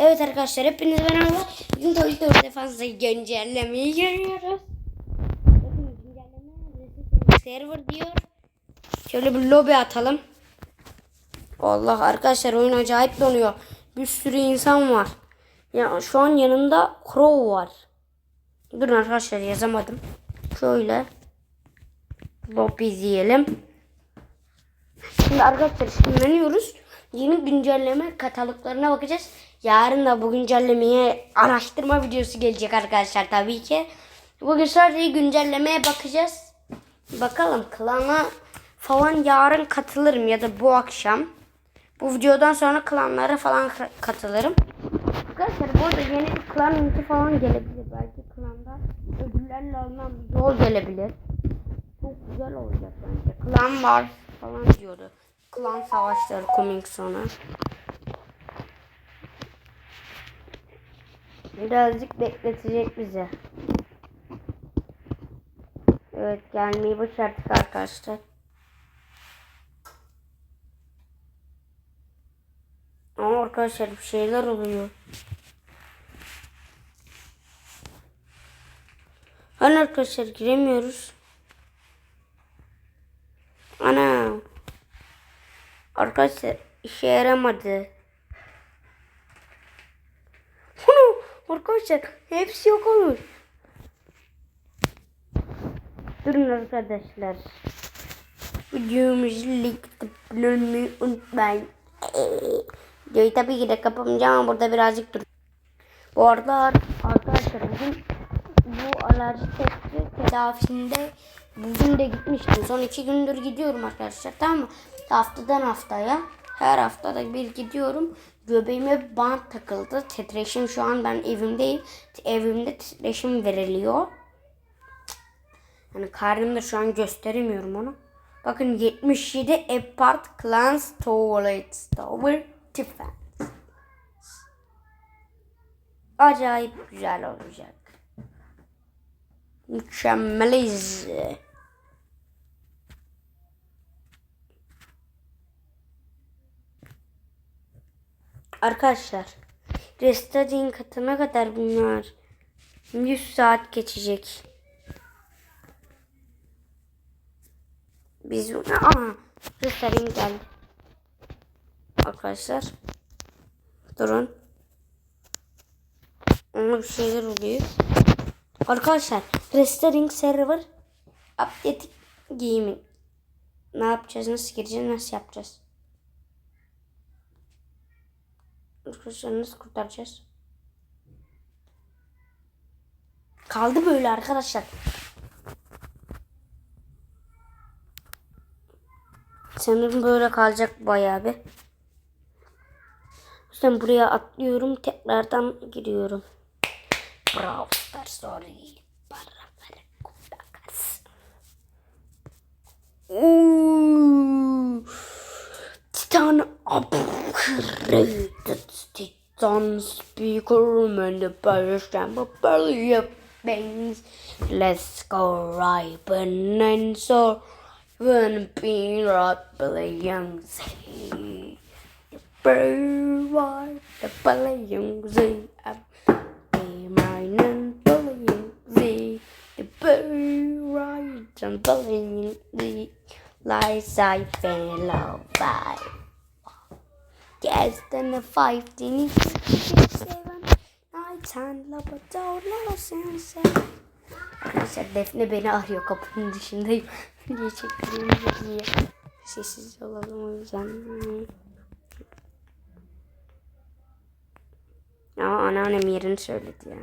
Evet arkadaşlar hepinize merhaba. Bugün Toy Story Defans'ı güncellemeyi görüyoruz. Bakın güncelleme server diyor. Şöyle bir lobi atalım. Allah arkadaşlar oyun acayip donuyor. Bir sürü insan var. Ya şu an yanında Crow var. Durun arkadaşlar yazamadım. Şöyle lobi izleyelim. Şimdi arkadaşlar şimdileniyoruz. Yeni güncelleme kataloglarına bakacağız. Yarın da bu güncellemeye araştırma videosu gelecek arkadaşlar tabii ki. Bugün sadece güncellemeye bakacağız. Bakalım klana falan yarın katılırım ya da bu akşam. Bu videodan sonra klanlara falan ka- katılırım. Arkadaşlar bu arada yeni bir klan linki falan gelebilir. Belki klanda ödüllerle alınan yol gelebilir. Çok güzel olacak bence. Klan var falan diyordu. Klan savaşları coming sonra. Birazcık bekletecek bizi. Evet gelmeyi başardık arkadaşlar. Ama arkadaşlar bir şeyler oluyor. Hani arkadaşlar giremiyoruz. Ana. Arkadaşlar işe yaramadı. Ana, arkadaşlar hepsi yok olmuş. Durun arkadaşlar. Videomuzu bölümü unutmayın. Videoyu tabii ki de kapamayacağım ama burada birazcık dur. Bu arada arkadaşlar bugün bu alerji testi tedavisinde bugün de gitmiştim. Son iki gündür gidiyorum arkadaşlar tamam mı? Haftadan haftaya her haftada bir gidiyorum. Göbeğime bant takıldı. Titreşim şu an ben evimdeyim. Evimde titreşim veriliyor. Yani karnımda şu an gösteremiyorum onu. Bakın 77 apart clans toilet tower defense. Acayip güzel olacak. Mükemmeliz. Arkadaşlar Restadin katına kadar bunlar 100 saat geçecek. Biz bunu ama Restadin geldi. Arkadaşlar durun. Ona bir şeyler oluyor. Arkadaşlar Restoring Server Update Gaming. Ne yapacağız? Nasıl gireceğiz? Nasıl yapacağız? Arkadaşlar nasıl kurtaracağız? Kaldı böyle arkadaşlar. Sanırım böyle kalacak bayağı bir. Yüzden buraya atlıyorum. Tekrardan giriyorum. Brawl Stars sorry. Para para kutakas. Ooh. that's the on speaker and the Parish Jam of Things. Let's go right and so when be right the see the bird the billion see be my name, billion see the bird right and billion see lies I fell by. Yes, then the five six, seven, Lost and seven. Arkadaşlar Defne beni arıyor kapının dışındayım. diye çektiğim diye. Sessiz olalım o yüzden. Ama anneannem yerini söyledi ya.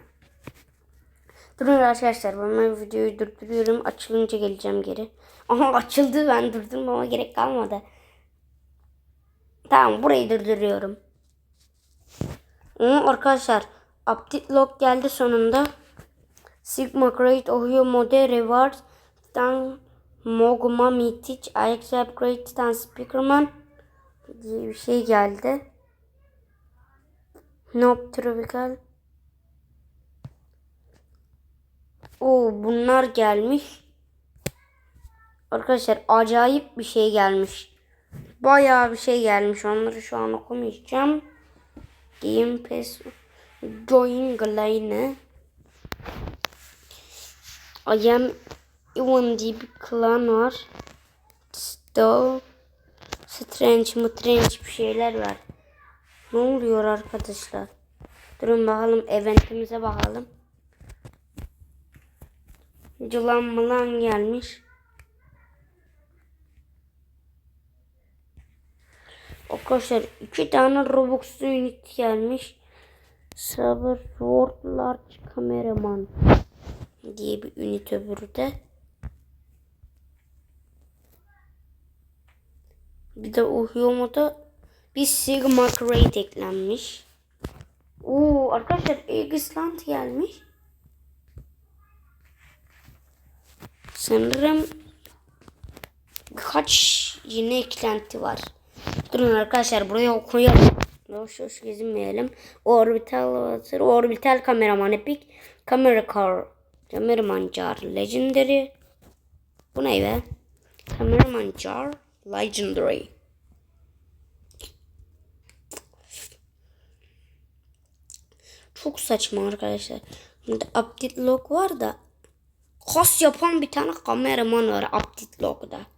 Durun arkadaşlar ben videoyu durduruyorum. Açılınca geleceğim geri. Aha açıldı ben durdurmama gerek kalmadı. Tamam burayı durduruyorum. Hı, arkadaşlar update log geldi sonunda. Sigma Great Ohio Mode Rewards Titan Mogma Mitic Alex Upgrade Titan Speakerman diye bir şey geldi. Nope Tropical Oo bunlar gelmiş. Arkadaşlar acayip bir şey gelmiş. Bayağı bir şey gelmiş. Onları şu an okumayacağım. Game Pass Join Line I am Ivan diye bir klan var. Still Strange mı strange bir şeyler var. Ne oluyor arkadaşlar? Durun bakalım eventimize bakalım. Yılan mılan gelmiş. Arkadaşlar iki tane Robux unit gelmiş. Saber Sword Large Cameraman diye bir unit öbürü de. Bir de Uhyomo'da bir Sigma Crate eklenmiş. Oo arkadaşlar Aegisland gelmiş. Sanırım kaç yeni eklenti var. Durun arkadaşlar buraya okuyalım. Boş boş gezinmeyelim. Orbital Water, Orbital Kameraman Epic, Camera Car, Cameraman Jar Legendary. Bu ne be? Cameraman Jar Legendary. Çok saçma arkadaşlar. Burada update log var da kas yapan bir tane kameraman var update log'da.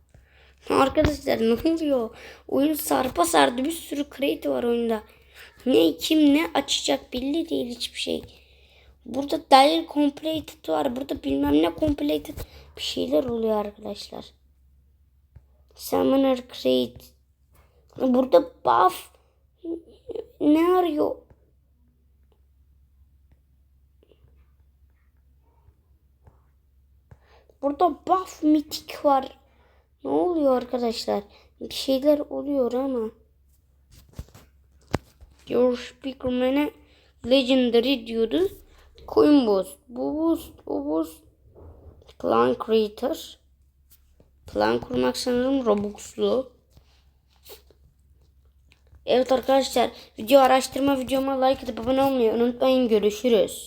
Arkadaşlar ne oluyor? Oyun sarpa sardı bir sürü creative var oyunda. Ne kim ne açacak belli değil hiçbir şey. Burada dial completed var. Burada bilmem ne completed bir şeyler oluyor arkadaşlar. Summoner create. Burada buff ne arıyor? Burada buff mitik var. Ne oluyor arkadaşlar? Bir şeyler oluyor ama. Your Speakerman'e Legendary diyordu. Coin Boost. Bu boost. Bu boost. Plan Creator. Plan kurmak sanırım Robux'lu. Evet arkadaşlar video araştırma videoma like atıp abone olmayı unutmayın. Görüşürüz.